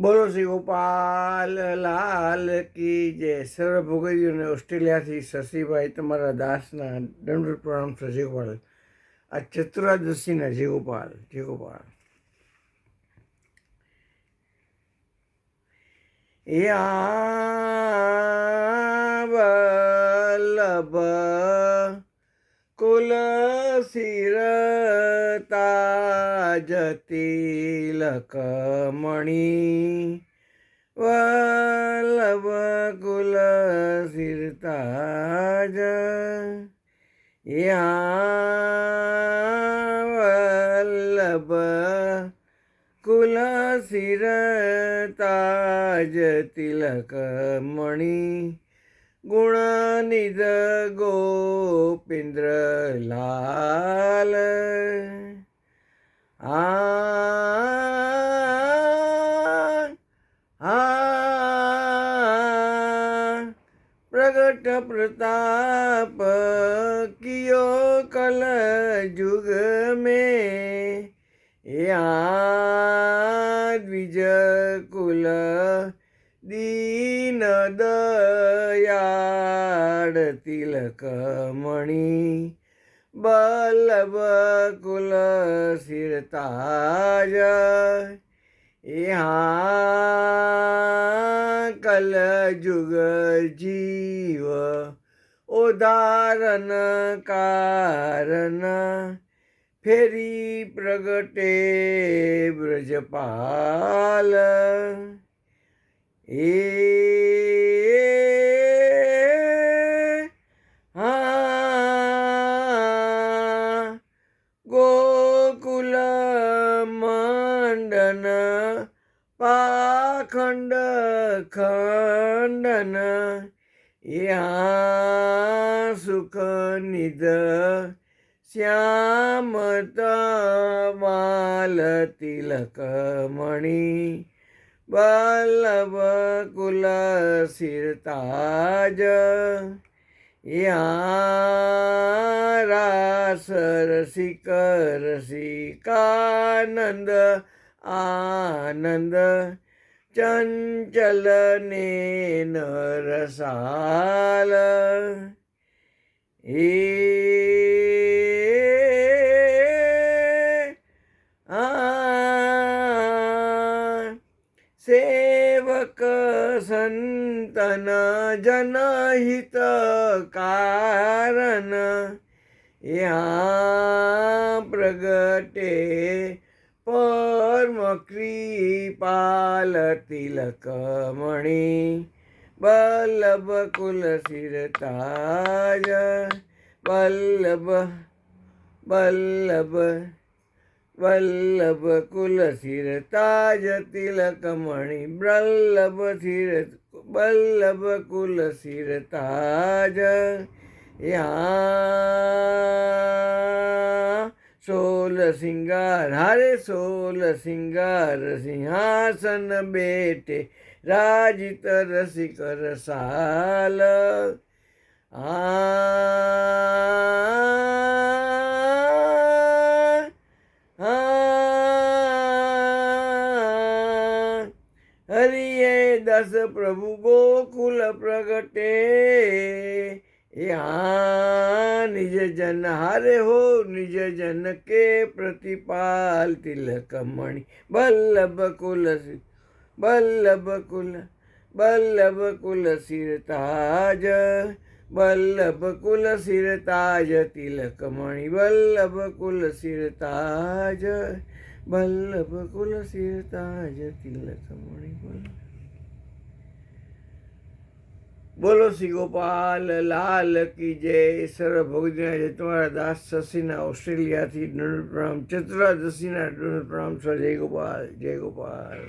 બોલો શ્રી ગોપાલ લાલ કી જય. સર્વ ભોગવીઓને ઓસ્ટ્રેલિયાથી શશીભાઈ તમારા દાસના દંડ પ્રણામ છે ગોપાલ આ ચતુરાદશીના જીગોપાલ ગોપાલ જય ગોપાલ યા कुल सिरता जतिलक मणी वल्लभ कुल सिरताज या वल्लभ कुल सिरताज तिलक मणी ગુણનિધ ગોપિન્દ્ર લાલ પ્રગટ પ્રતાપ કિયો કલ જુગ में યા દ્વિજ કુલ દીન દયાળ તિલકમણી બલ્લભ કુલ શિરતાજ यहाँ કલ જુગ જીવ ઉદાહરણ કારણ ફેરી પ્રગટે બ્રજપાલ ए गोकुल मांडन पाखंड खंडन या सुख निद श्यामता तिलकमणी વલ્લભ કુલ સિરતાજ. રાસ રસિક રસિકાનંદ આનંદ. ચંચલ ને રસાલ એ જનહિત કારણ યા પ્રગટે પરમ કૃપાલ તિલકમણી બલ્લભ કુલ સિરતાજ બલ્લભ વલ્લભ वल्लभ तिलकमणि वल्लभ सिर वल्लभ कुलसिरताज या सोल सिंगार हरे सोल सिंगार सिंहासन बेटे राजित रसिक रसाल आ दस प्रभु गोकुल प्रगटे। यहाँ निज जन हारे हो निज जन के प्रतिपाल तिलक मणि। बल्लभ कुल बल्लभ कुल बल्लभ कुल सिरताज बल्लभ कुल सिरताज तिलक मणि। बल्लभ कुल सिरताज बल्लभ कुल सिरताज तिलक मणि। बल्लभ બોલો શ્રી ગોપાલ, લાલ કી જય. સર્વ જય તમારા દાસ શશીના ઓસ્ટ્રેલિયાથી પ્રણામ ચતુરાદશીના દંડ પ્રણામ સ્વ જય ગોપાલ જય ગોપાલ.